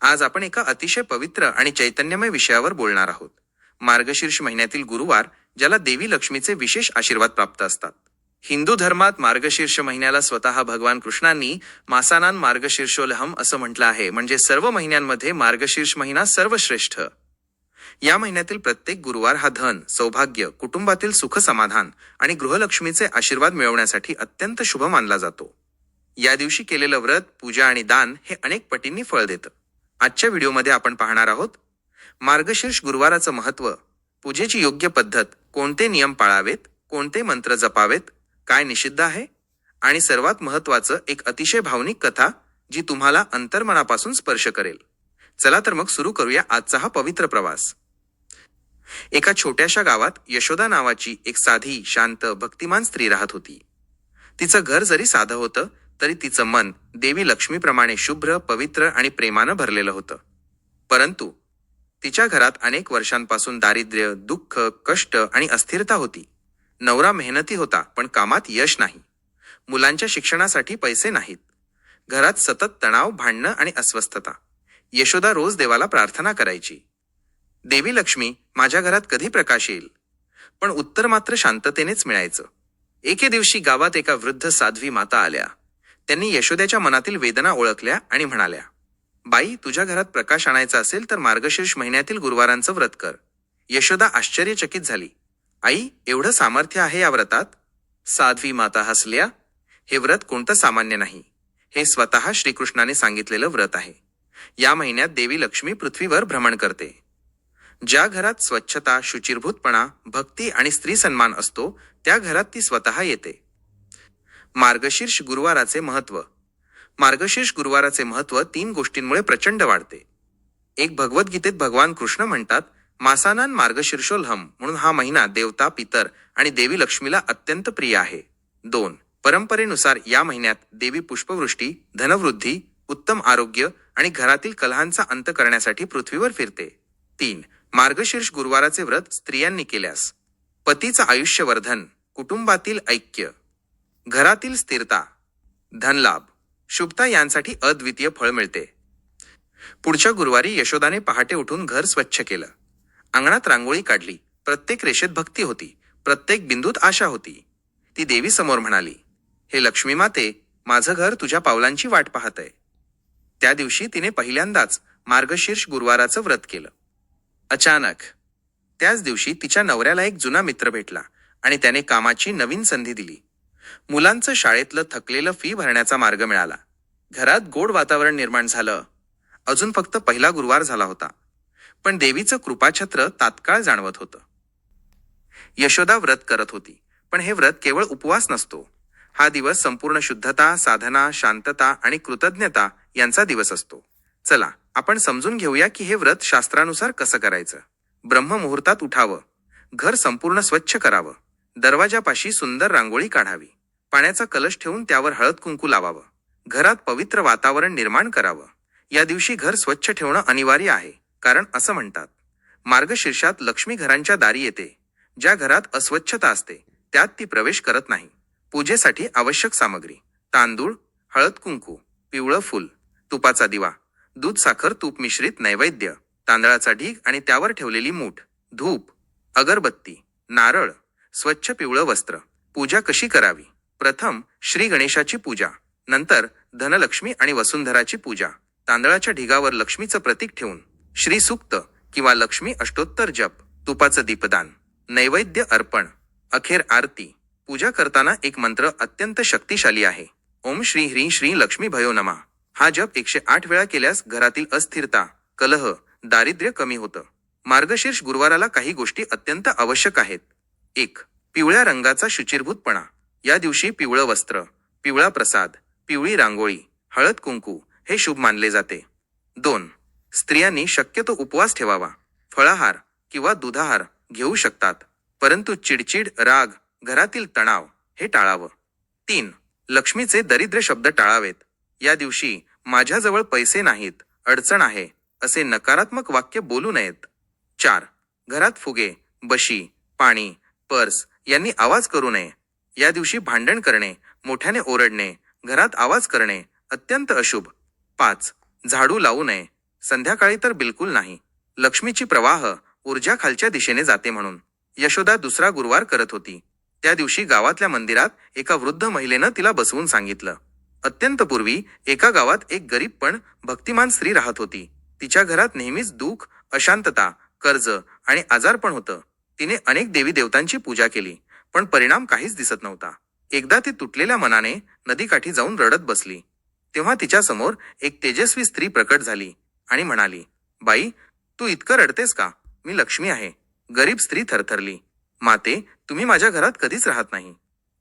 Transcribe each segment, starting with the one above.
आज आपण एका अतिशय पवित्र आणि चैतन्यमय विषयावर बोलणार आहोत. मार्गशीर्ष महिन्यातील गुरुवार ज्याला देवी लक्ष्मीचे विशेष आशीर्वाद प्राप्त असतात. हिंदू धर्मात मार्गशीर्ष महिन्याला स्वतः भगवान कृष्णांनी मासानान मार्गशीर्षोलहम असं म्हटलं आहे. म्हणजे सर्व महिन्यांमध्ये मार्गशीर्ष महिना सर्वश्रेष्ठ. या महिन्यातील प्रत्येक गुरुवार हा धन सौभाग्य कुटुंबातील सुख समाधान आणि गृहलक्ष्मीचे आशीर्वाद मिळवण्यासाठी अत्यंत शुभ मानला जातो. या दिवशी केलेलं व्रत पूजा आणि दान हे अनेक पटींनी फळ देतं. आजच्या व्हिडिओमध्ये आपण पाहणार आहोत मार्गशीर्ष गुरुवाराचं महत्त्व पूजेची योग्य पद्धत कोणते नियम पाळावेत कोणते मंत्र जपावेत काय निषिद्ध आहे आणि सर्वात महत्वाचं एक अतिशय भावनिक कथा जी तुम्हाला अंतर्मनापासून स्पर्श करेल. चला तर मग सुरू करूया आजचा हा पवित्र प्रवास. एका छोट्याशा गावात यशोदा नावाची एक साधी शांत भक्तिमान स्त्री राहत होती. तिचं घर जरी साधं होतं तरी तिचं मन देवी लक्ष्मीप्रमाणे शुभ्र पवित्र आणि प्रेमानं भरलेलं होतं. परंतु तिच्या घरात अनेक वर्षांपासून दारिद्र्य दुःख कष्ट आणि अस्थिरता होती. नवरा मेहनती होता पण कामात यश नाही. मुलांच्या शिक्षणासाठी पैसे नाहीत. घरात सतत तणाव भांडणं आणि अस्वस्थता. यशोदा रोज देवाला प्रार्थना करायची. देवी लक्ष्मी माझ्या घरात कधी प्रकाश येईल? पण उत्तर मात्र शांततेनेच मिळायचं. एके दिवशी गावात एका वृद्ध साध्वी माता आल्या. त्यांनी यशोद्याच्या मनातील वेदना ओळखल्या आणि म्हणाल्या बाई तुझ्या घरात प्रकाश आणायचा असेल तर मार्गशीर्ष महिन्यातील गुरुवारांचं व्रत कर. यशोदा आश्चर्यचकित झाली आई एवढं सामर्थ्य आहे या व्रतात? साध्वी माता हसल्या हे व्रत कोणतं सामान्य नाही. हे स्वतः श्रीकृष्णाने सांगितलेलं व्रत आहे. या महिन्यात देवी लक्ष्मी पृथ्वीवर भ्रमण करते. ज्या घरात स्वच्छता शुचिरभूतपणा भक्ती आणि स्त्री सन्मान असतो त्या घरात ती स्वतः येते. मार्गशीर्ष गुरुवाराचे महत्त्व मार्गशीर्ष गुरुवाराचे महत्त्व तीन गोष्टींमुळे प्रचंड वाढते. एक भगवद्गीतेत भगवान कृष्ण म्हणतात मासानान मार्गशीर्षोल्हम म्हणून हा महिना देवता पितर आणि देवी लक्ष्मीला अत्यंत प्रिय आहे. दोन परंपरेनुसार या महिन्यात देवी पुष्पवृष्टी धनवृद्धी उत्तम आरोग्य आणि घरातील कलहांचा अंत करण्यासाठी पृथ्वीवर फिरते. तीन मार्गशीर्ष गुरुवाराचे व्रत स्त्रियांनी केल्यास. पतीचं आयुष्यवर्धन कुटुंबातील ऐक्य. घरातील स्थिरता धनलाभ शुभता यांसाठी अद्वितीय फळ मिळते. पुढच्या गुरुवारी यशोदाने पहाटे उठून घर स्वच्छ केलं. अंगणात रांगोळी काढली. प्रत्येक रेषेत भक्ती होती. प्रत्येक बिंदूत आशा होती. ती देवी समोर म्हणाली हे लक्ष्मी माते माझं घर तुझ्या पावलांची वाट पाहतंय. त्या दिवशी तिने पहिल्यांदाच मार्गशीर्ष गुरुवाराचं व्रत केलं. अचानक त्याच दिवशी तिच्या नवऱ्याला एक जुना मित्र भेटला आणि त्याने कामाची नवीन संधी दिली. मुलांचं शाळेतलं थकलेलं फी भरण्याचा मार्ग मिळाला. घरात गोड वातावरण निर्माण झालं. अजून फक्त पहिला गुरुवार झाला होता. पण देवीचं कृपाछत्र तात्काळ जाणवत होतं. यशोदा व्रत करत होती. पण हे व्रत केवळ उपवास नसतो. हा दिवस संपूर्ण शुद्धता साधना शांतता आणि कृतज्ञता यांचा दिवस असतो. चला आपण समजून घेऊया की हे व्रत शास्त्रानुसार कसं करायचं. ब्रह्ममुहूर्तात उठावं. घर संपूर्ण स्वच्छ करावं. दरवाजापाशी सुंदर रांगोळी काढावी. पाण्याचा कलश ठेवून त्यावर हळद कुंकू लावावं. घरात पवित्र वातावरण निर्माण करावं. या दिवशी घर स्वच्छ ठेवणं अनिवार्य आहे कारण असं म्हणतात. मार्गशीर्षात लक्ष्मी घरांच्या दारी येते. ज्या घरात अस्वच्छता असते त्यात ती प्रवेश करत नाही. पूजेसाठी आवश्यक सामग्री तांदूळ हळद कुंकू पिवळं फूल तुपाचा दिवा दूध साखर तूप मिश्रित नैवेद्य तांदळाचा ढीग आणि त्यावर ठेवलेली मूठ धूप अगरबत्ती नारळ स्वच्छ पिवळं वस्त्र. पूजा कशी करावी? प्रथम श्री गणेशाची पूजा नंतर धनलक्ष्मी आणि वसुंधराची पूजा तांदळाच्या ढिगावर लक्ष्मीचं प्रतीक ठेवून श्री सुक्त किंवा लक्ष्मी अष्टोत्तर जप तुपाचं दीपदान नैवेद्य अर्पण अखेर आरती. पूजा करताना एक मंत्र अत्यंत शक्तिशाली आहे. ओम श्री ह्री श्री लक्ष्मी भयो नमा. हा जप एकशे आठ वेळा केल्यास घरातील अस्थिरता कलह दारिद्र्य कमी होतं. मार्गशीर्ष गुरुवाराला काही गोष्टी अत्यंत आवश्यक आहेत. एक पिवळ्या रंगाचा शुचिरभूतपणा. या दिवशी पिवळं वस्त्र पिवळा प्रसाद पिवळी रांगोळी हळद कुंकू हे शुभ मानले जाते. दोन स्त्रियांनी शक्यतो उपवास ठेवावा. फळाहार किंवा दुधाहार घेऊ शकतात परंतु चिडचिड राग घरातील तणाव हे टाळावं. तीन लक्ष्मीचे दरिद्र शब्द टाळावेत. या दिवशी माझ्याजवळ पैसे नाहीत अडचण आहे असे नकारात्मक वाक्य बोलू नयेत. चार घरात फुगे बशी पाणी पर्स यांनी आवाज करू नये. या दिवशी भांडण करणे मोठ्याने ओरडणे घरात आवाज करणे अत्यंत अशुभ. पाच झाडू लावू नये. संध्याकाळी तर बिलकुल नाही. लक्ष्मीची प्रवाह ऊर्जा खालच्या दिशेने जाते म्हणून. यशोदा दुसरा गुरुवार करत होती. त्या दिवशी गावातल्या मंदिरात एका वृद्ध महिलेनं तिला बसवून सांगितलं. अत्यंत पूर्वी एका गावात एक गरीब पण भक्तिमान स्त्री राहत होती. तिच्या घरात नेहमीच दुःख अशांतता कर्ज आणि आजारपण होतं. तिने अनेक देवी देवतांची पूजा केली. पण परिणाम काहीच दिसत नव्हता. एकदा ती तुटलेल्या मनाने नदीकाठी जाऊन रडत बसली. तेव्हा तिच्या समोर एक तेजस्वी स्त्री प्रकट झाली आणि म्हणाली बाई तू इतकं रडतेस का? मी लक्ष्मी आहे. गरीब स्त्री थरथरली माते तुम्ही माझ्या घरात कधीच राहत नाही.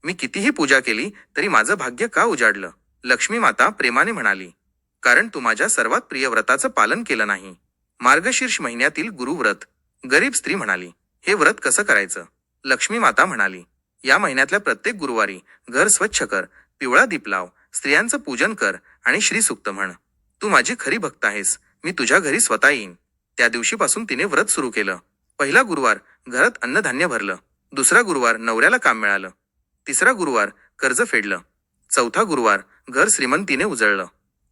मी कितीही पूजा केली तरी माझं भाग्य का उजाडलं? लक्ष्मी माता प्रेमाने म्हणाली कारण तू माझ्या सर्वात प्रिय व्रताचं पालन केलं नाही. मार्गशीर्ष महिन्यातील गुरुव्रत गरीब स्त्री म्हणाली हे व्रत कसं करायचं? लक्ष्मी माता म्हणाली या महिन्यातल्या प्रत्येक गुरुवारी घर स्वच्छ कर पिवळा दीप लाव स्त्रियांचं पूजन कर आणि श्रीसुक्त म्हण. तू माझी खरी भक्त आहेस. मी तुझ्या घरी स्वतः येईन. त्या दिवशीपासून तिने व्रत सुरू केलं. पहिला गुरुवार घरात अन्नधान्य भरलं. दुसरा गुरुवार नवऱ्याला काम मिळालं. तिसरा गुरुवार कर्ज फेडलं. चौथा गुरुवार घर श्रीमंतीने उजळलं.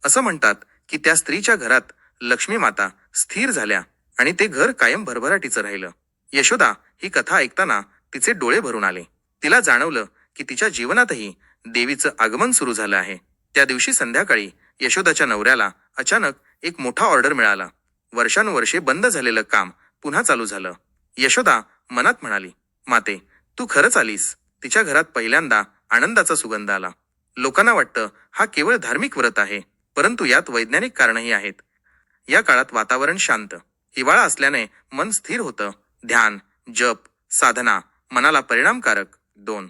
असं म्हणतात की त्या स्त्रीच्या घरात लक्ष्मी माता स्थिर झाल्या आणि ते घर कायम भरभराटीचं राहिलं. यशोदा ही कथा ऐकताना तिचे डोळे भरून आले. तिला जाणवलं की तिच्या जीवनातही देवीचं आगमन सुरू झालं आहे. त्या दिवशी संध्याकाळी यशोदाच्या नवऱ्याला अचानक एक मोठा ऑर्डर मिळाला. वर्षानुवर्षे बंद झालेलं काम पुन्हा चालू झालं. यशोदा मनात म्हणाली माते तू खरंच आलीस. तिच्या घरात पहिल्यांदा आनंदाचा सुगंध आला. लोकांना वाटतं हा केवळ धार्मिक व्रत आहे परंतु यात वैज्ञानिक कारणही आहेत. या काळात वातावरण शांत. हिवाळा असल्याने मन स्थिर होतं. ध्यान जप साधना मनाला परिणामकारक. दोन.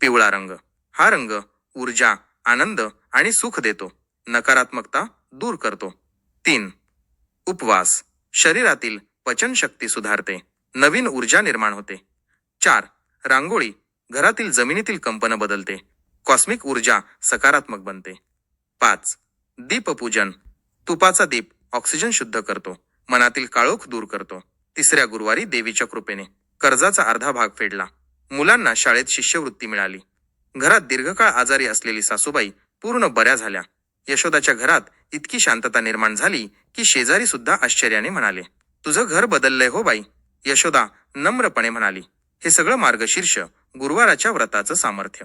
पिवळा रंग. हा रंग ऊर्जा आनंद आणि सुख देतो. नकारात्मकता दूर करतो. तीन. उपवास. शरीरातील पचनशक्ती सुधारते. नवीन ऊर्जा निर्माण होते. चार. रांगोळी. घरातील जमिनीतील कंपन बदलते. कॉस्मिक ऊर्जा सकारात्मक बनते. पाच. दीपपूजन. तुपाचा दीप ऑक्सिजन शुद्ध करतो. मनातील काळोख दूर करतो. तिसऱ्या गुरुवारी देवीच्या कृपेने. कर्जाचा अर्धा भाग फेडला. मुलांना शाळेत शिष्यवृत्ती मिळाली. घरात दीर्घकाळ आजारी असलेली सासूबाई पूर्ण बऱ्या झाल्या. यशोदाच्या घरात इतकी शांतता निर्माण झाली की शेजारी सुद्धा आश्चर्याने म्हणाले तुझं घर बदललंय हो बाई यशोदा नम्रपणे म्हणाली. हे सगळं मार्गशीर्ष गुरुवाराच्या व्रताचं सामर्थ्य.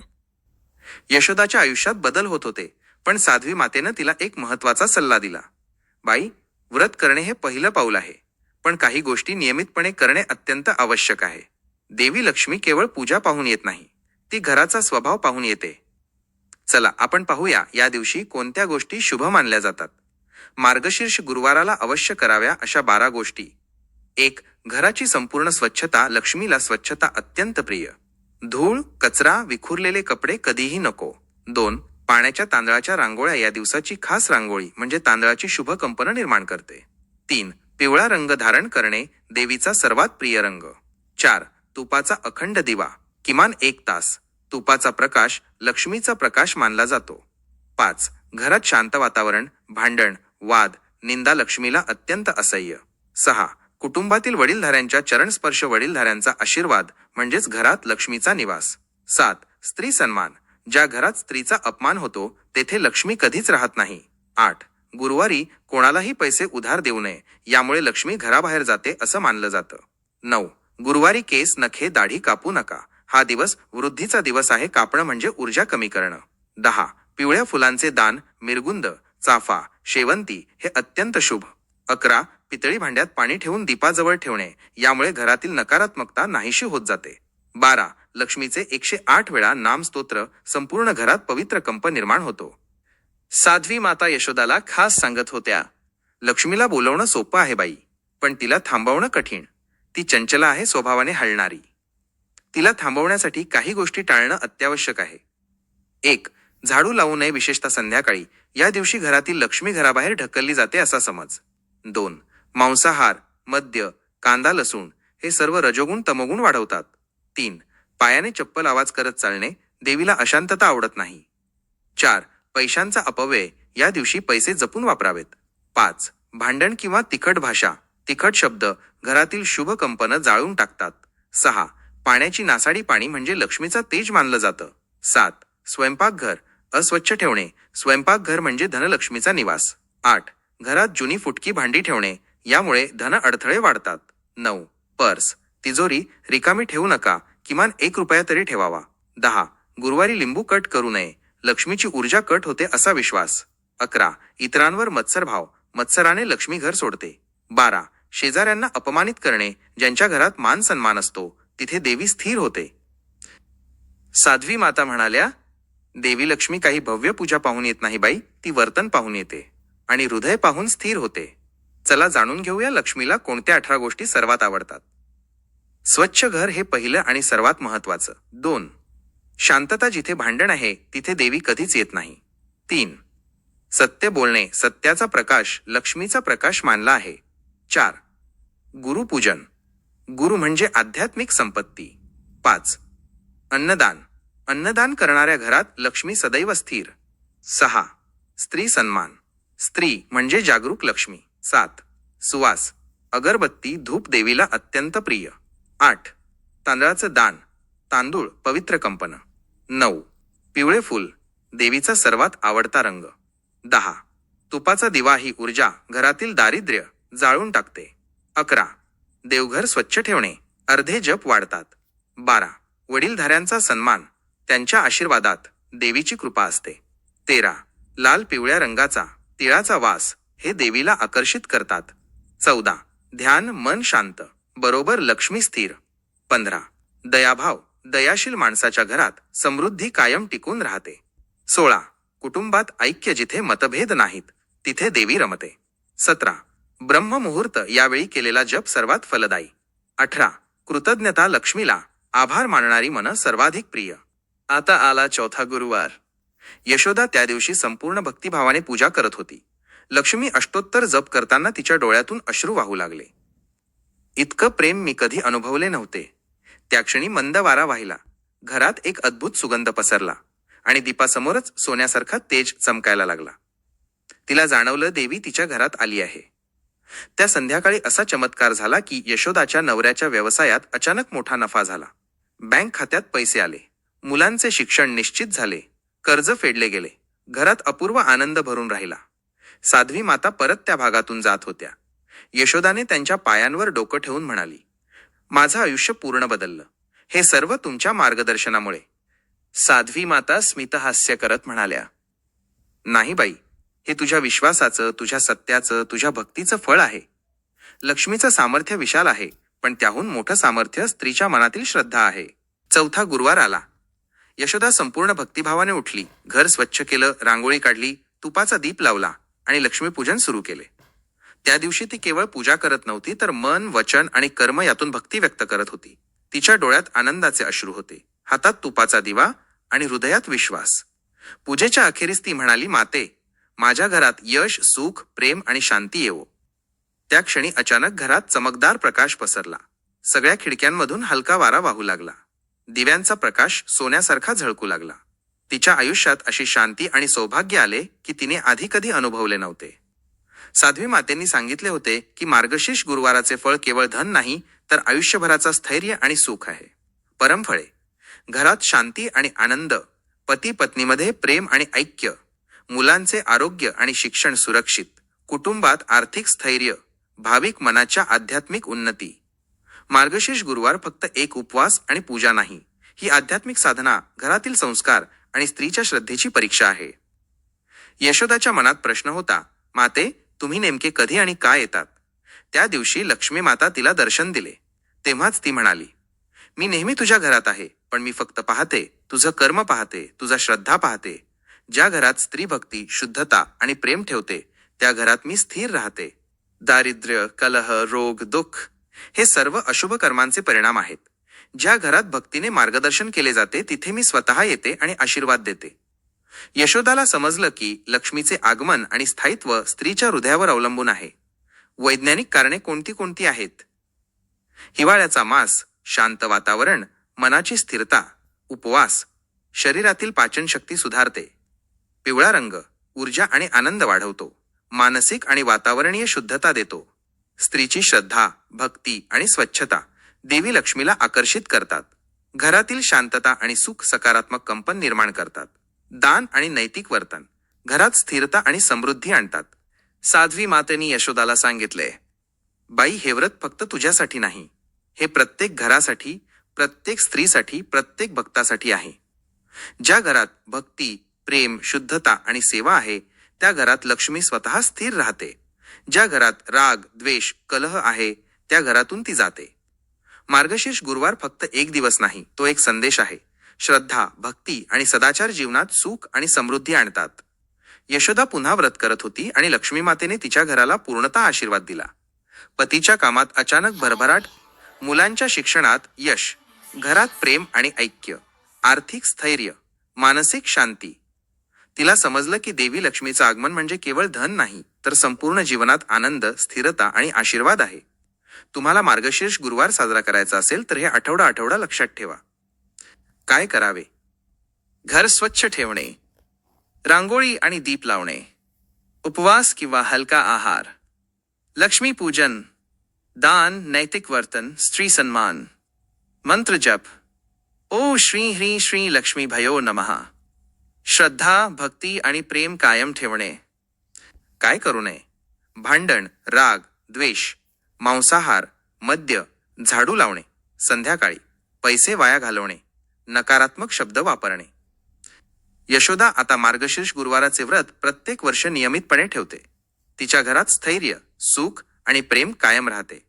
यशोदाच्या आयुष्यात बदल होत होते पण साध्वी मातेनं तिला एक महत्त्वाचा सल्ला दिला. बाई व्रत करणे हे पहिलं पाऊल आहे. पण काही गोष्टी नियमितपणे करणे अत्यंत आवश्यक आहे. देवी लक्ष्मी केवळ पूजा पाहून येत नाही ती घराचा स्वभाव पाहून येते. चला आपण पाहूया या दिवशी कोणत्या गोष्टी शुभ मानल्या जातात. मार्गशीर्ष गुरुवाराला अवश्य कराव्या अशा बारा गोष्टी. एक घराची संपूर्ण स्वच्छता लक्ष्मीला स्वच्छता अत्यंत प्रिय. धूळ कचरा विखुरलेले कपडे कधीही नको. दोन पाण्याच्या तांदळाच्या रांगोळ्या या दिवसाची खास रांगोळी म्हणजे तांदळाची शुभ कंपन निर्माण करते. तीन पिवळा रंग धारण करणे देवीचा सर्वात प्रिय रंग. चार तुपाचा अखंड दिवा किमान एक तास. तुपाचा प्रकाश लक्ष्मीचा प्रकाश मानला जातो. पाच घरात शांत वातावरण भांडण वाद निंदा लक्ष्मीला अत्यंत असह्य. सहा कुटुंबातील वडीलधाऱ्यांच्या चरणस्पर्श वडीलधाऱ्यांचा आशीर्वाद म्हणजेच घरात लक्ष्मीचा निवास. सात स्त्री सन्मान. ज्या घरात स्त्रीचा अपमान होतो तेथे लक्ष्मी कधीच राहत नाही. आठ गुरुवारी कोणालाही पैसे उधार देऊ नये यामुळे लक्ष्मी घराबाहेर जाते असं मानलं जातं. नऊ. गुरुवारी केस नखे दाढी कापू नका. हा दिवस वृद्धीचा दिवस आहे कापणं म्हणजे ऊर्जा कमी करणं. दहा. पिवळ्या फुलांचे दान मिरगुंद चाफा शेवंती हे अत्यंत शुभ. अकरा. पितळी भांड्यात पाणी ठेवून दीपाजवळ ठेवणे यामुळे घरातील नकारात्मकता नाहीशी होत जाते. बारा. लक्ष्मीचे एकशे आठ वेळा नामस्तोत्र संपूर्ण घरात पवित्र कंप निर्माण होतो. साध्वी माता यशोदाला खास सांगत होत्या लक्ष्मीला बोलवणं सोपं आहे बाई पण तिला थांबवणं कठीण. ती चंचला आहे स्वभावाने हलणारी. तिला थांबवण्यासाठी काही गोष्टी टाळणं अत्यावश्यक आहे. एक झाडू लावू नये विशेषतः संध्याकाळी. या दिवशी घरातील लक्ष्मी घराबाहेर ढकलली जाते असा समज. दोन मांसाहार मद्य कांदा लसूण हे सर्व रजोगुण तमोगुण वाढवतात. तीन पायाने चप्पल आवाज करत चालणे देवीला अशांतता आवडत नाही. चार पैशांचा अपव्यय या दिवशी पैसे जपून वापरावेत. पाच भांडण किंवा तिखट भाषा. तिखट शब्द घरातील शुभ कंपनं जाळून टाकतात. सहा पाण्याची नासाडी पाणी म्हणजे लक्ष्मीचा तेज मानलं जातं. सात स्वयंपाकघर अस्वच्छ ठेवणे. स्वयंपाकघर म्हणजे धनलक्ष्मीचा निवास. आठ घरात जुनी फुटकी भांडी ठेवणे. यामुळे धन अडथळे वाढतात. नऊ पर्स तिजोरी रिकामी ठेवू नका. किमान एक रुपया तरी ठेवावा. दहा गुरुवारी लिंबू कट करू नये. लक्ष्मीची ऊर्जा कट होते असा विश्वास. अकरा. इतरांवर मत्सर भाव. मत्सराने लक्ष्मी घर सोडते. बारा. शेजाऱ्यांना अपमानित करणे ज्यांच्या घरात मान सन्मान असतो तिथे देवी स्थिर होते. साध्वी माता म्हणाल्या देवी लक्ष्मी काही भव्य पूजा पाहून येत नाही बाई ती वर्तन पाहून येते आणि हृदय पाहून स्थिर होते. चला जाणून घेऊया लक्ष्मीला कोणत्या अठरा गोष्टी सर्वात आवडतात. स्वच्छ घर हे पहिलं आणि सर्वात महत्वाचं दोन. शांतता जिथे भांडण आहे तिथे देवी कधीच येत नाही. तीन. सत्य बोलणे सत्याचा प्रकाश लक्ष्मीचा प्रकाश मानला आहे. चार. गुरुपूजन गुरु म्हणजे आध्यात्मिक संपत्ती. पाच. अन्नदान. अन्नदान करणाऱ्या घरात लक्ष्मी सदैव स्थिर. सहा. स्त्री सन्मान. स्त्री म्हणजे जागरूक लक्ष्मी. सात. सुवास. अगरबत्ती धूप देवीला अत्यंत प्रिय. आठ. तांदळाचं दान. तांदूळ पवित्र कंपन. नऊ. पिवळे फूल देवीचा सर्वात आवडता रंग. दहा. तुपाचा दिवा ही ऊर्जा घरातील दारिद्र्य जाळून टाकते. अकरा. देवघर स्वच्छ ठेवणे अर्धे जप वाढतात. बारा. वडीलधाऱ्यांचा सन्मान त्यांच्या आशीर्वादात देवीची कृपा असते. तेरा. लाल पिवळ्या रंगाचा तिळाचा वास हे देवीला आकर्षित करतात. चौदा. ध्यान मन शांत बरोबर लक्ष्मी स्थिर. पंधरा. दयाभाव दयाशील माणसाच्या घरात समृद्धी कायम टिकून राहते. सोळा. कुटुंबात ऐक्य जिथे मतभेद नाहीत तिथे देवी रमते. सतरा. ब्रह्ममुहूर्त यावेळी केलेला जप सर्वात फलदायी. अठरा. कृतज्ञता लक्ष्मीला आभार मानणारी मन सर्वाधिक प्रिय. आता आला चौथा गुरुवार. यशोदा त्या दिवशी संपूर्ण भक्तिभावाने पूजा करत होती. लक्ष्मी अष्टोत्तर जप करताना तिच्या डोळ्यातून अश्रू वाहू लागले. इतकं प्रेम मी कधी अनुभवले नव्हते. त्या क्षणी मंद वारा वाहिला. घरात एक अद्भुत सुगंध पसरला आणि दीपासमोरच सोन्यासारखा तेज चमकायला लागला. तिला जाणवलं देवी तिच्या घरात आली आहे. त्या संध्याकाळी असा चमत्कार झाला की यशोदाच्या नवऱ्याच्या व्यवसायात अचानक मोठा नफा झाला. बँक खात्यात पैसे आले. मुलांचे शिक्षण निश्चित झाले. कर्ज फेडले गेले. घरात अपूर्व आनंद भरून राहिला. साध्वी माता परत त्या भागातून जात होत्या. यशोदाने त्यांच्या पायांवर डोकं ठेवून म्हणाली माझं आयुष्य पूर्ण बदललं. हे सर्व तुमच्या मार्गदर्शनामुळे. साध्वी माता स्मितहास्य करत म्हणाल्या नाही बाई हे तुझ्या विश्वासाचं तुझ्या सत्याचं तुझ्या भक्तीचं फळ आहे. लक्ष्मीचं सामर्थ्य विशाल आहे पण त्याहून मोठं सामर्थ्य स्त्रीच्या मनातील श्रद्धा आहे. चौथा गुरुवार आला. यशोदा संपूर्ण भक्तिभावाने उठली. घर स्वच्छ केलं रांगोळी काढली तुपाचा दीप लावला आणि लक्ष्मीपूजन सुरू केले. त्या दिवशी ती केवळ पूजा करत नव्हती तर मन वचन आणि कर्म यातून भक्ती व्यक्त करत होती. तिच्या डोळ्यात आनंदाचे अश्रू होते हातात तुपाचा दिवा आणि हृदयात विश्वास. पूजेच्या अखेरीस ती म्हणाली माते माझ्या घरात यश सुख प्रेम आणि शांती येवो. त्या क्षणी अचानक घरात चमकदार प्रकाश पसरला. सगळ्या खिडक्यांमधून हलका वारा वाहू लागला. दिव्यांचा प्रकाश सोन्यासारखा झळकू लागला. तिच्या आयुष्यात अशी शांती आणि सौभाग्य आले की तिने आधी कधी अनुभवले नव्हते. साध्वी मातेंनी सांगितले होते की मार्गशीर्ष गुरुवाराचे फळ केवळ धन नाही तर आयुष्यभराचा स्थैर्य आणि सुख आहे. परमफळे घरात शांती आणि आनंद पती पत्नीमध्ये प्रेम आणि ऐक्य मुलांचे आरोग्य आणि शिक्षण सुरक्षित कुटुंबात आर्थिक स्थैर्य भाविक मनाच्या आध्यात्मिक उन्नती. मार्गशीर्ष गुरुवार फक्त एक उपवास आणि पूजा नाही ही आध्यात्मिक साधना घरातील संस्कार आणि स्त्रीच्या श्रद्धेची परीक्षा आहे. यशोदाच्या मनात प्रश्न होता माते तुम्ही नेमके कधी आणि का येतात? त्या दिवशी लक्ष्मी माता तिला दर्शन दिले. तेव्हाच ती म्हणाली मी नेहमी तुझ्या घरात आहे पण मी फक्त पाहते तुझं कर्म पाहते तुझा श्रद्धा पाहते. ज्या घरात स्त्री भक्ती शुद्धता आणि प्रेम ठेवते त्या घरात मी स्थिर राहते. दारिद्र्य कलह रोग दुःख हे सर्व अशुभ कर्मांचे परिणाम आहेत. ज्या घरात भक्तीने मार्गदर्शन केले जाते तिथे मी स्वतः येते आणि आशीर्वाद देते. यशोदाला समजलं की लक्ष्मीचे आगमन आणि स्थायित्व स्त्रीच्या हृदयावर अवलंबून आहे. वैज्ञानिक कारणे कोणती कोणती आहेत? हिवाळ्याचा मास शांत वातावरण मनाची स्थिरता उपवास शरीरातील पाचनशक्ती सुधारते. पिवळा रंग ऊर्जा आणि आनंद वाढवतो. मानसिक आणि वातावरणीय शुद्धता देतो. स्त्रीची श्रद्धा भक्ती आणि स्वच्छता देवी लक्ष्मीला आकर्षित करतात. घरातील शांतता आणि सुख सकारात्मक कंपन निर्माण करतात. दान आणि नैतिक वर्तन. घरात स्थिरता आणि समृद्धी आणतात. साध्वी मातेनी यशोदाला सांगितले बाई हे व्रत फक्त तुझ्यासाठी नाही. हे प्रत्येक घरासाठी प्रत्येक स्त्रीसाठी प्रत्येक भक्तासाठी आहे. ज्या घरात भक्ती प्रेम शुद्धता आणि सेवा आहे त्या घरात लक्ष्मी स्वतः स्थिर राहते. ज्या घरात राग द्वेष कलह आहे त्या घरातून ती जाते. मार्गशीर्ष गुरुवार फक्त एक दिवस नाही तो एक संदेश आहे. श्रद्धा भक्ती आणि सदाचार जीवनात सुख आणि समृद्धी आणतात. यशोदा पुन्हा व्रत करत होती आणि लक्ष्मी मातेने तिच्या घराला पूर्णतः आशीर्वाद दिला. पतीच्या कामात अचानक भरभराट मुलांच्या शिक्षणात यश घरात प्रेम आणि ऐक्य आर्थिक स्थैर्य मानसिक शांती. तिला समजलं की देवी लक्ष्मीचं आगमन म्हणजे केवळ धन नाही तर संपूर्ण जीवनात आनंद स्थिरता आणि आशीर्वाद आहे. तुम्हाला मार्गशीर्ष गुरुवार साजरा करायचा असेल तर हे आठवडा आठवडा लक्षात ठेवा. काय करावे? घर स्वच्छ ठेवणे रांगोळी आणि दीप लावणे उपवास किंवा हलका आहार लक्ष्मीपूजन दान नैतिक वर्तन स्त्री सन्मान मंत्र जप ओ श्री ह्री श्री लक्ष्मी भयो नमः श्रद्धा भक्ती आणि प्रेम कायम ठेवणे. काय करू नये? भांडण राग द्वेष मांसाहार मद्य झाडू लावणे संध्याकाळी पैसे वाया घालवणे. नकारात्मक शब्द वापरणे. यशोदा आता मार्गशीर्ष गुरुवाराचे व्रत प्रत्येक वर्ष नियमितपणे ठेवते. तिच्या घरात स्थैर्य सुख आणि प्रेम कायम राहते.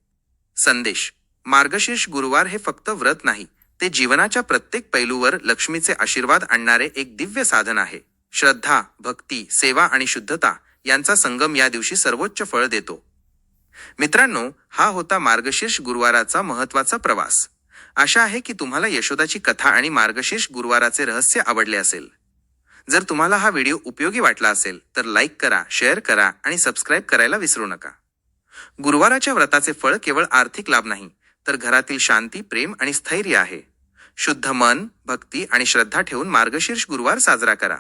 संदेश मार्गशीर्ष गुरुवार हे फक्त व्रत नाही ते जीवनाच्या प्रत्येक पैलूवर लक्ष्मीचे आशीर्वाद आणणारे एक दिव्य साधन आहे. श्रद्धा भक्ती सेवा आणि शुद्धता यांचा संगम या दिवशी सर्वोच्च फळ देतो. मित्रांनो हा होता मार्गशीर्ष गुरुवाराचा महत्त्वाचा प्रवास. आशा आहे की तुम्हाला यशोदाची कथा आणि मार्गशीर्ष गुरुवाराचे रहस्य आवडले असेल. जर तुम्हाला हा व्हिडिओ उपयोगी वाटला असेल तर लाईक करा शेअर करा आणि सबस्क्राईब करायला विसरू नका. गुरुवाराच्या व्रताचे फळ केवळ आर्थिक लाभ नाही तर घरातील शांती प्रेम आणि स्थैर्य आहे. शुद्ध मन भक्ती आणि श्रद्धा ठेवून मार्गशीर्ष गुरुवार साजरा करा.